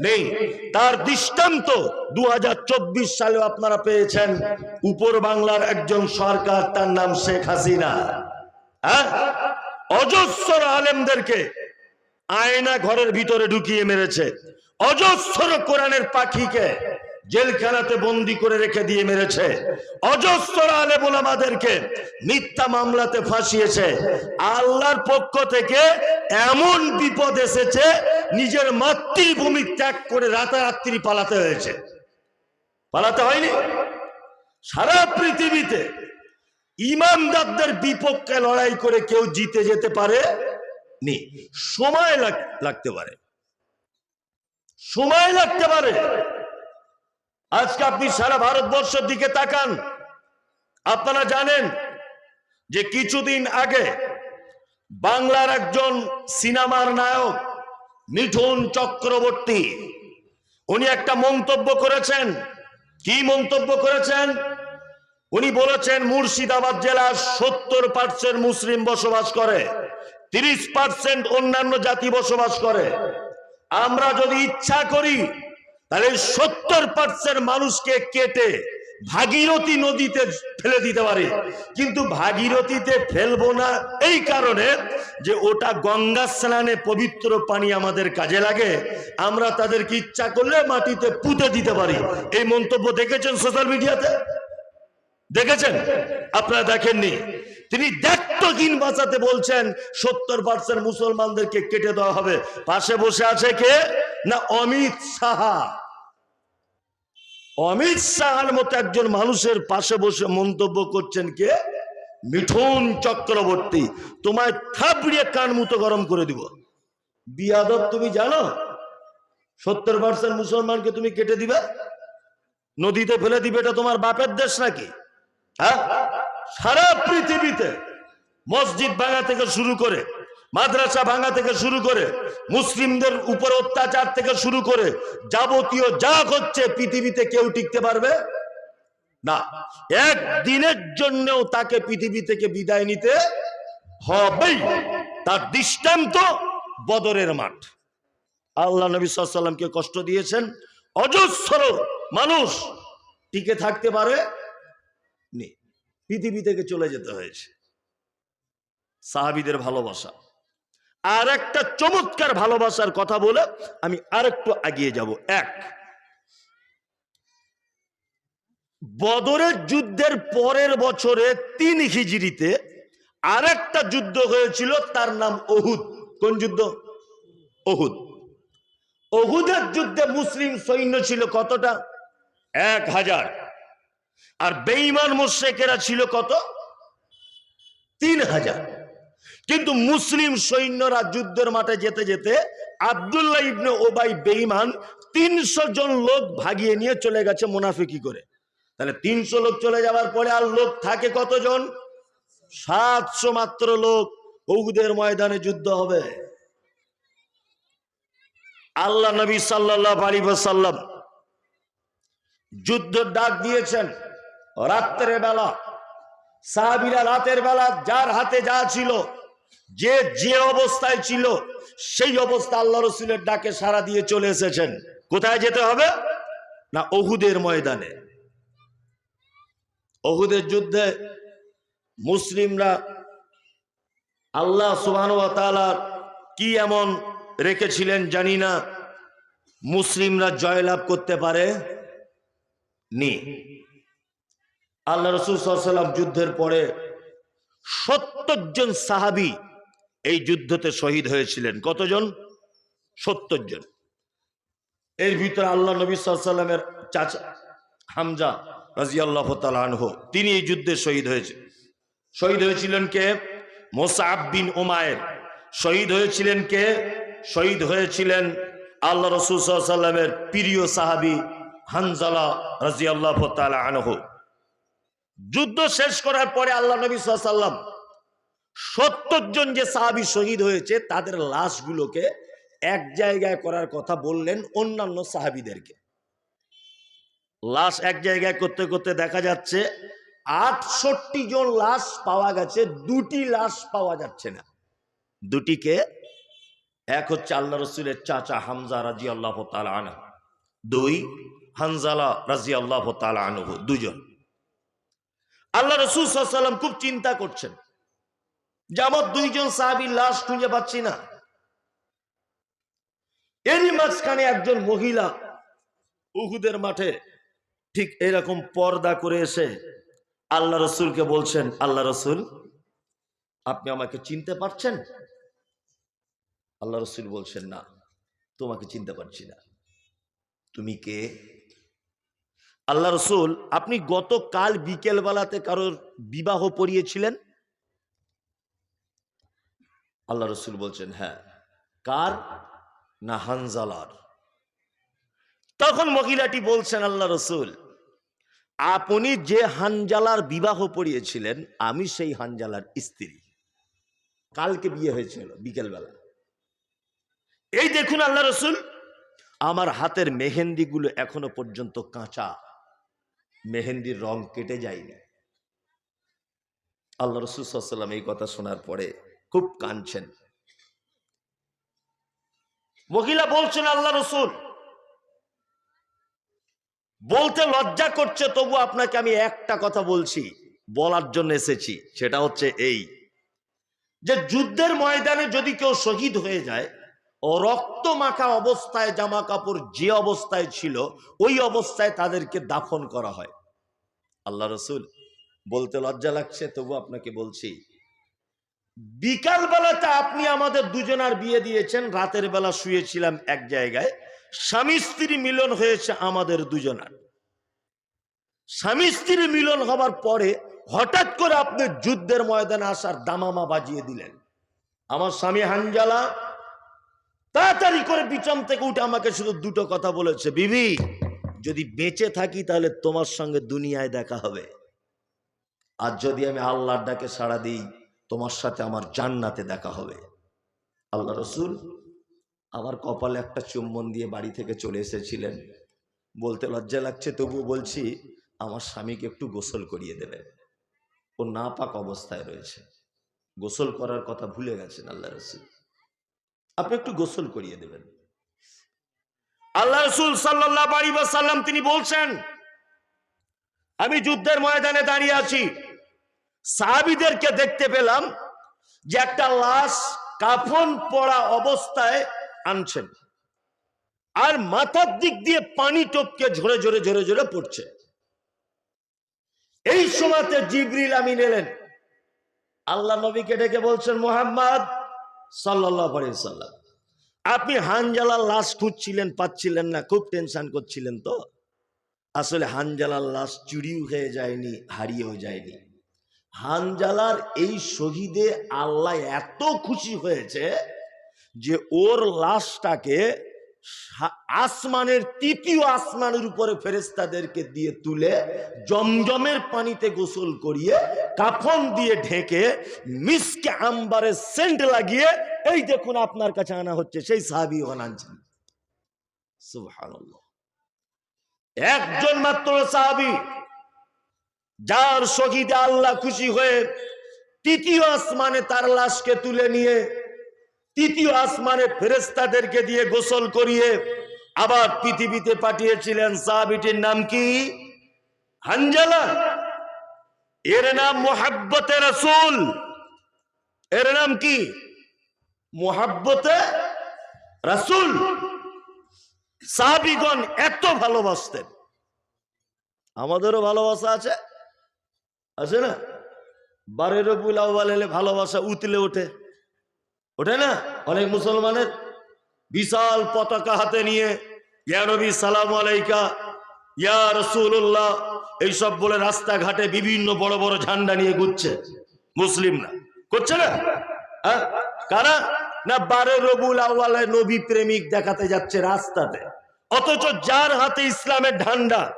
নেই। তার দৃষ্টান্ত দুহাজার চব্বিশ সালে আপনারা পেয়েছেন। উপর বাংলার একজন সরকার, তার নাম শেখ হাসিনা। হ্যাঁ? অজস্র আলেমদেরকে আয়না ঘরের ভিতরে ঢুকিয়ে মেরেছে। অজস্র কোরআনের পাখিকে জেলখানাতে বন্দি করে রেখে দিয়ে মেরেছে। অজস্র আলেম ওলামাদেরকে মিথ্যা মামলাতে ফাঁসিয়েছে। আল্লাহর পক্ষ থেকে এমন বিপদ এসেছে, নিজের মাতৃভূমি ত্যাগ করে রাতারাত্রি পালাতে হয়েছে। পালাতে হয়নি। সারা পৃথিবীতে ইমানদারদের বিপক্ষে লড়াই করে কেউ জিতে যেতে পারে নি। সময় লাগ- লাগতে পারে। সময় লাগতে পারে। আজকে আপনি সারা ভারতবর্ষের দিকে তাকান। আপনারা জানেন যে কিছুদিন আগে বাংলার একজন সিনেমার নায়ক মিঠুন চক্রবর্তী। উনি একটা মন্তব্য করেছেন। কি মন্তব্য করেছেন? উনি বলেছেন, মুর্শিদাবাদ জেলার সত্তর পার্সেন্ট মুসলিম বসবাস করে, তিরিশ পার্সেন্ট অন্যান্য জাতি বসবাস করে। আমরা যদি ইচ্ছা করি, তাহলে সত্তর পার্সেন্ট মানুষকে কেটে ভাগীরথী নদীতে ফেলে দিতে পারে। কিন্তু ভাগীরথীতে ফেলব না এই কারণে যে ওটা গঙ্গা স্নানে পবিত্র পানি আমাদের কাজে লাগে। আমরা তাদেরকে ইচ্ছা করলে মাটিতে পুঁতে দিতে পারি। এই মন্তব্য দেখেছেন সোশ্যাল মিডিয়াতে দেখেছেন? আপনারা দেখেননি? তিনি দেখতহীন বাঁচাতে বলছেন, সত্তর পার্সেন্ট মুসলমানদেরকে কেটে দেওয়া হবে। পাশে বসে আছে কে? না অমিত সাহা অমিত সাহার মতো একজন মানুষের পাশে বসে মন্তব্য করছেন কে? মিঠুন চক্রবর্তী। তোমায় থাপড়িয়ে কান মুতো গরম করে দিব। বিয়াদব তুমি জানো? সত্তর পার্সেন্ট মুসলমানকে তুমি কেটে দিবে? নদীতে ফেলে দিবে এটা তোমার বাপের দেশ নাকি? হ্যাঁ? সারা পৃথিবীতে মসজিদ ভাঙা থেকে শুরু করে মাদ্রাসা ভাঙা থেকে শুরু করে, মুসলিমদের উপর অত্যাচার থেকে শুরু করে, যাবতীয় যা হচ্ছে পৃথিবীতে কেউ টিকতে পারবে? না। একদিনের জন্যও তাকে পৃথিবী থেকে বিদায় নিতে হবেই। তার দৃষ্টান্ত বদরের মাঠ। আল্লাহ নবী সাল্লামকে কষ্ট দিয়েছেন। অজস্র মানুষ টিকে থাকতে পারে নি। পৃথিবী থেকে চলে যেতে হয়েছে। সাহাবিদের ভালোবাসা। আর একটা চমৎকার ভালোবাসার কথা বলে আমি আরেকটু এগিয়ে যাব। এক, বদরের যুদ্ধের পরের বছরে তিন হিজড়িতে আরেকটা যুদ্ধ হয়েছিল, তার নাম অহুদ কোন যুদ্ধ? অহুদ অহুদের যুদ্ধে মুসলিম সৈন্য ছিল কতটা? এক হাজার। আর বেঈমান মোশেকেরা ছিল কত? তিন হাজার। কিন্তু মুসলিম সৈন্যরা যুদ্ধের মাঠে যেতে যেতে আবদুল্লাহ ইবনে ওবাই বেঈমান তিনশো জন লোক ভাগিয়ে নিয়ে চলে গেছে মুনাফিকি করে। তাহলে তিনশো লোক চলে যাওয়ার পরে আর লোক থাকে কতজন? সাতশো মাত্র লোক উহুদের ময়দানে যুদ্ধ হবে। আল্লাহ নবী সাল্লাহ আলী সাল্লাম যুদ্ধ ডাক দিয়েছেন, রাত্রের বেলা। সাহাবিরা রাতের বেলা যার হাতে যা ছিল যে যে অবস্থায় ছিল, সেই অবস্থা আল্লাহ রসুলের ডাকে সারা দিয়ে চলে এসেছেন। কোথায় যেতে হবে? না অহুদের ময়দানে। অহুদের যুদ্ধে মুসলিমরা আল্লাহ সুবাহ কি এমন রেখেছিলেন জানি না। মুসলিমরা জয়লাভ করতে পারে নি। আল্লাহ রসুল সাল্লাম যুদ্ধের পরে সত্তর জন সাহাবি এই যুদ্ধতে শহীদ হয়েছিলেন। কতজন? সত্তর জন। এর ভিতরে আল্লাহ নবী সাল্লামের চাচা হামজা রাজি আল্লাহ আনহ, তিনি এই যুদ্ধে শহীদ হয়েছে। শহীদ হয়েছিলেন কে? মোসাব বিন ওমায়ের শহীদ হয়েছিলেন কে? শহীদ হয়েছিলেন আল্লাহ রসুল সাল্লামের প্রিয় সাহাবি হানজালা রাজি আল্লাহ আনহ। যুদ্ধ শেষ করার পরে আল্লাহ নবী সাল্লাম সত্তর জন যে সাহাবি শহীদ হয়েছে, তাদের লাশগুলোকে এক জায়গায় করার কথা বললেন অন্যান্য সাহাবিদেরকে। লাশ এক জায়গায় করতে করতে দেখা যাচ্ছে আটষট্টি জন লাশ পাওয়া গেছে, দুটি লাশ পাওয়া যাচ্ছে না। দুটিকে এক হচ্ছে আল্লাহ রসুলের চাচা হামজা রাজি আল্লাহ আনা দুই হানজালা রাজি আল্লাহ আনহু দুজন আল্লাহ রসুল সাল্লাম খুব চিন্তা করছেন। যে আমার দুইজন সাহাবির লাশ খুঁজে পাচ্ছি না। এরই মাঝখানে একজন মহিলা উহুদের মাঠে ঠিক এরকম পর্দা করে এসে আল্লাহ রসুলকে বলছেন, আল্লাহ রসুল, আপনি আমাকে চিনতে পারছেন? আল্লাহ রসুল বলছেন, না, তোমাকে চিনতে পারছি না। তুমি কে? আল্লাহ রসুল, আপনি গতকাল বিকেল বেলাতে কারোর বিবাহ পড়িয়েছিলেন? আল্লাহ রসুল বলছেন হ্যাঁ। কার? না, হানজালার। তখন মহিলাটি বলছেন, আল্লাহ রসুল, আপনি যে হানজালার বিবাহ পড়িয়েছিলেন, আমি সেই হানজালার স্ত্রী। কালকে বিয়ে হয়েছিল, বিকেলবেলা। এই দেখুন আল্লাহ রসুল, আমার হাতের মেহেন্দিগুলো এখনও পর্যন্ত কাঁচা। মেহেন্দির রং কেটে যায়নি। আল্লাহ রসুল সাল্লাম এই কথা শোনার পরে খুব কাঁদছেন। মহিলা বলছেন, আল্লাহ রসুল, বলতে লজ্জা করছে, তবু আপনাকে আমি একটা কথা বলছি, বলার জন্য এসেছি, সেটা হচ্ছে এই, যে যুদ্ধের ময়দানে যদি কেউ শহীদ হয়ে যায় রক্ত মাখা অবস্থায় জামা কাপড় যে অবস্থায় ছিল, ওই অবস্থায় তাদেরকে দাফন করা হয়। আল্লাহ রসুল বলতে লজ্জা লাগছে, তবু আপনাকে বলছি। বিকাল বেলাতে আপনি আমাদের দুজনার বিয়ে দিয়েছেন, রাতের বেলা শুয়েছিলাম এক জায়গায়। স্বামী স্ত্রী মিলন হয়েছে আমাদের দুজনার। স্বামী স্ত্রী মিলন হবার পরে হঠাৎ করে আপনি যুদ্ধের ময়দানে আসার দামামা বাজিয়ে দিলেন। আমার স্বামী হানজালা তাড়াতাড়ি করে পিছন থেকে উঠে আমাকে শুধু দুটো কথা বলেছে, বিবি, যদি বেঁচে থাকি তাহলে তোমার সঙ্গে দুনিয়ায় দেখা হবে। আর যদি আমি আল্লাহর ডাকে সাড়া দিই, তোমার সাথে আমার জান্নাতে দেখা হবে। আল্লাহ রসুল আমার কপালে একটা চুম্বন দিয়ে বাড়ি থেকে চলে এসেছিলেন। বলতে লজ্জা লাগছে তবু বলছি, আমার স্বামীকে একটু গোসল করিয়ে দেবেন। ও না পাক অবস্থায় রয়েছে। গোসল করার কথা ভুলে গেছেন আল্লাহ রসুল। আপনি একটু গোসল করিয়ে দেবেন। আল্লাহ রসুল সাল্লাহ বাড়ি সাল্লাম তিনি বলছেন, আমি যুদ্ধের ময়দানে দাঁড়িয়ে আছি। সাহাবিদেরকে দেখতে পেলাম যে একটা লাশ কাফন পড়া অবস্থায় আনছেন। আর মাথার দিক দিয়ে পানি টপকে ঝরে ঝরে ঝরে ঝরে পড়ছে। এই সময়তে জিবরিল আমিন এলেন। আল্লাহ নবীকে ডেকে বলছেন, মোহাম্মদ সাল্লাহ আপনি হানজালার লাশ খুঁজছিলেন, পাচ্ছিলেন না, খুব টেনশন করছিলেন তো? আসলে হানজালার লাশ চুরিও হয়ে যায়নি, হারিয়েও যায়নি। হানজালার এই শহীদে আল্লাহ এত খুশি হয়েছে যে ওর লাশটাকে আসমানের তৃতীয় আসমানের উপরে ফেরেস্তাদেরকে দিয়ে তুলে জমজমের পানিতে গোসল করিয়ে কাফন দিয়ে ঢেকে মিসকে আম্বারে সেন্ট লাগিয়ে এই দেখুন আপনার কাছে আনা হচ্ছে, সেই সাহাবি ওখানে আনছেন। একজন মাত্র সাহাবি, যার শহীদে আল্লাহ খুশি হয়ে তৃতীয় আসমানে তার লাশকে তুলে নিয়ে, তৃতীয় আসমানে ফেরেস্তাদেরকে দিয়ে গোসল করিয়ে আবার পৃথিবীতে পাঠিয়েছিলেন। সাহাবিটির নাম কি? হানজালা। এর নাম মোহাব্বতে রসুল। এর নাম কি? মোহাব্বতে রসুল। সাহাবিগণ এত ভালোবাসতেন। আমাদেরও ভালোবাসা আছে। আছে না? বারে রবুল আউ্বাল এলে ভালোবাসা উতলে ওঠে। ওঠে না? অনেক মুসলমানের বিশাল পতাকা হাতে নিয়ে, ইয়া সালাম আলাইকা ইয়া রসুল্লাহ এইসব বলে রাস্তাঘাটে বিভিন্ন বড় বড় ঝান্ডা নিয়ে ঘুরছে। মুসলিম না। করছে না? হ্যাঁ? কারা? না বারে রবুল আউ্বালে নবী প্রেমিক দেখাতে যাচ্ছে রাস্তাতে। অথচ যার হাতে ইসলামের ঝান্ডা,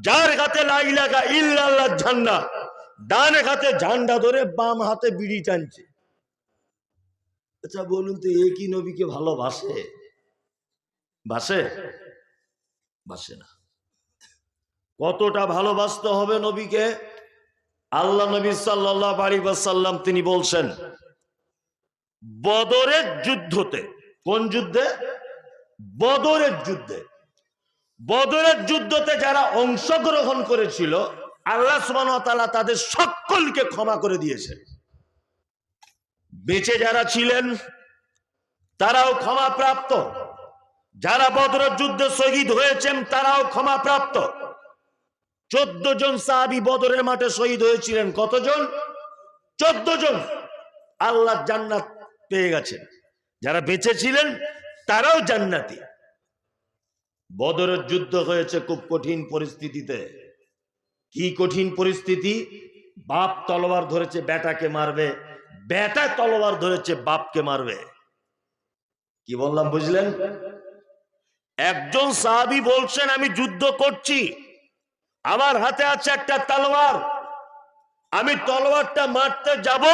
যার হাতে লাইলাগা ইল্লাল্লাহ ঝান্ডা, ডান হাতে ঝান্ডা ধরে বাম হাতে বিড়ি টানছে। আচ্ছা বলুন তো একই নবীকে ভালোবাসে? বাসে? বাসে না। কতটা ভালোবাসতে হবে নবীকে? আল্লাহ নবী সাল্লাহ সাল্লাম তিনি বলছেন, বদরের যুদ্ধতে, কোন যুদ্ধে? বদরের যুদ্ধে। বদরের যুদ্ধতে যারা অংশগ্রহণ করেছিল, আল্লাহ সুবান তাদের সকলকে ক্ষমা করে দিয়েছে। বেঁচে যারা ছিলেন, তারাও ক্ষমা প্রাপ্ত যারা বদরের যুদ্ধে শহীদ হয়েছেন, তারাও ক্ষমা প্রাপ্ত চোদ্দ জন সাহাবি বদরের মাঠে শহীদ হয়েছিলেন। কতজন? চোদ্দ জন। আল্লাহ জান্নাত পেয়ে গেছেন। যারা বেঁচে ছিলেন, তারাও জান্নাতি। বদরের যুদ্ধ হয়েছে খুব কঠিন পরিস্থিতিতে। কি কঠিন পরিস্থিতি? বাপ তলোয়ার ধরেছে, বেটাকে মারবে। বেটা তলোয়ার ধরেছে, বাপকে মারবে। কি বললাম, বুঝলেন? একজন সাহাবি বলছেন, আমি যুদ্ধ করছি। আমার হাতে আছে একটা তলোয়ার। আমি তলোয়ারটা মারতে যাব,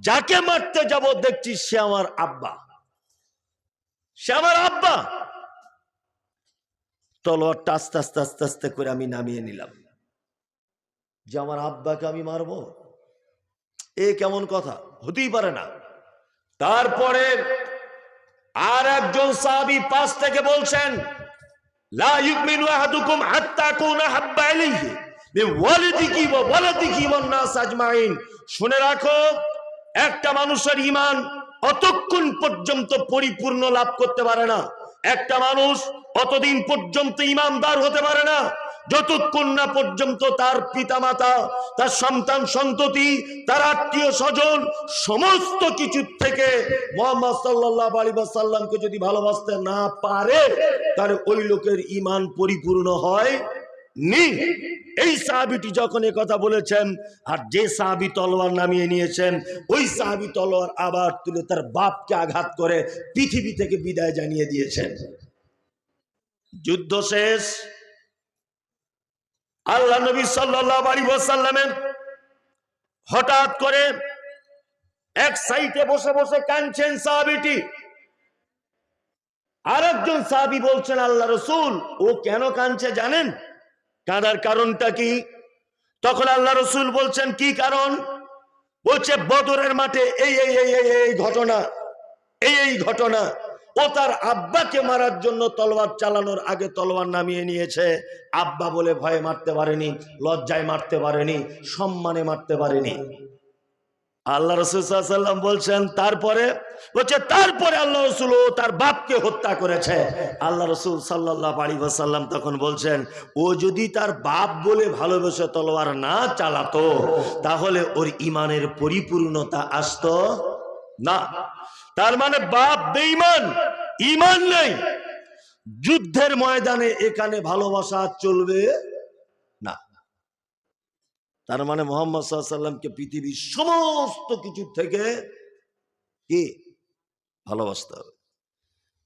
যাকে মারতে যাব দেখছি সে আমার আব্বা। সে আমার আব্বা। তলোয়ারটা আস্তে আস্তে আস্তে আস্তে করে আমি নামিয়ে নিলাম। যে আমার আব্বাকে আমি মারবো? এ কেমন কথা? হতেই পারে না। তারপরে আর একজন সাহাবি পাশ থেকে বলছেন শুনে রাখো, একটা মানুষের ঈমান অতক্ষণ পর্যন্ত পরিপূর্ণ লাভ করতে পারে না। একটা মানুষ অতদিন পর্যন্ত ইমানদার হতে পারে না। যতক্ষণ না পর্যন্ত তার পিতামাতা, তার সন্তান, সন্ততি, তার আত্মীয় স্বজন সমস্ত কিছু থেকে মোহাম্মদ সাল্লাহ আলী সাল্লামকে যদি ভালোবাসতে না পারে, তাহলে ওই লোকের ইমান পরিপূর্ণ হয় নি। এই সাহাবিটি যখন এ কথা বলেছেন, আর যে সাহাবি তলোয়ার নামিয়ে নিয়েছেন, ওই সাহাবি তলোয়ার আবার তুলে তার বাপকে আঘাত করে পৃথিবী থেকে বিদায় জানিয়ে দিয়েছেন। যুদ্ধ শেষ। আল্লাহ নবী সাল্লাহ আলী হঠাৎ করে এক সাইটে বসে বসে কাঁদছেন সাহাবিটি। আরেকজন সাহাবি বলছেন, আল্লাহ রসুল, ও কেন কাঁদছে জানেন? কাঁদার কারণটা কি? তখন আল্লাহ রসুল বলছেন, কি কারণ? বলছে, বদরের মাঠে এই এই এই এই ঘটনা, এই এই ঘটনা ও তার আব্বাকে মারার জন্য তলোয়ার চালানোর আগে তলোয়ার নামিয়ে নিয়েছে। আব্বা বলে ভয়ে মারতে পারেনি, লজ্জায় মারতে পারেনি, সম্মানে মারতে পারেনি। আল্লাহ রসুল্লাম বলছেন, তারপরে? বলছে, তারপরে আল্লাহ রসুল ও তার বাপকে হত্যা করেছে। আল্লাহ রসুল সাল্লাহ আলী সাল্লাম তখন বলছেন, ও যদি তার বাপ বলে ভালোবেসে তলোয়ার না চালাতো, তাহলে ওর ইমানের পরিপূর্ণতা আসতো না। তার মানে বাপ বেঈমান ইমান নেই। যুদ্ধের ময়দানে এখানে ভালোবাসা চলবে না। তার মানে মোহাম্মদ সাল্লামকে পৃথিবীর সমস্ত কিছু থেকে কি ভালোবাসতে হবে?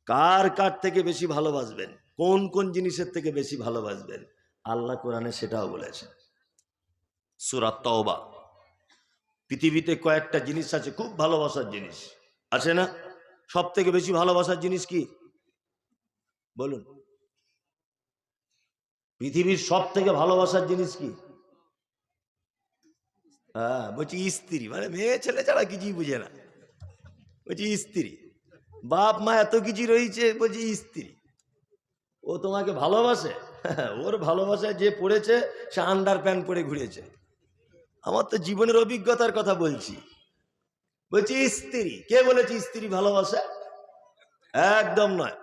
কার কার থেকে বেশি ভালোবাসবেন? কোন কোন জিনিসের থেকে বেশি ভালোবাসবেন? আল্লাহ কোরআনে সেটাও বলেছেন। সুরাত পৃথিবীতে কয়েকটা জিনিস আছে, খুব ভালোবাসার জিনিস। আছে না? সব থেকে বেশি ভালোবাসার জিনিস কি? বলুন। পৃথিবীর সব থেকে ভালোবাসার জিনিস কি? হ্যাঁ বলছি স্ত্রী। মানে মেয়ে, ছেলে ছাড়া কিছুই বুঝে না। বলছি স্ত্রী। বাপ মা এত কিছু রয়েছে, বলছি স্ত্রী। ও তোমাকে ভালোবাসে? ওর ভালোবাসায় যে পড়েছে, সে আন্ডার প্যান্ট পরে ঘুরেছে। আমার তো জীবনের অভিজ্ঞতার কথা বলছি। বলছি স্ত্রী। কে বলেছে স্ত্রী ভালোবাসা? একদম নয়।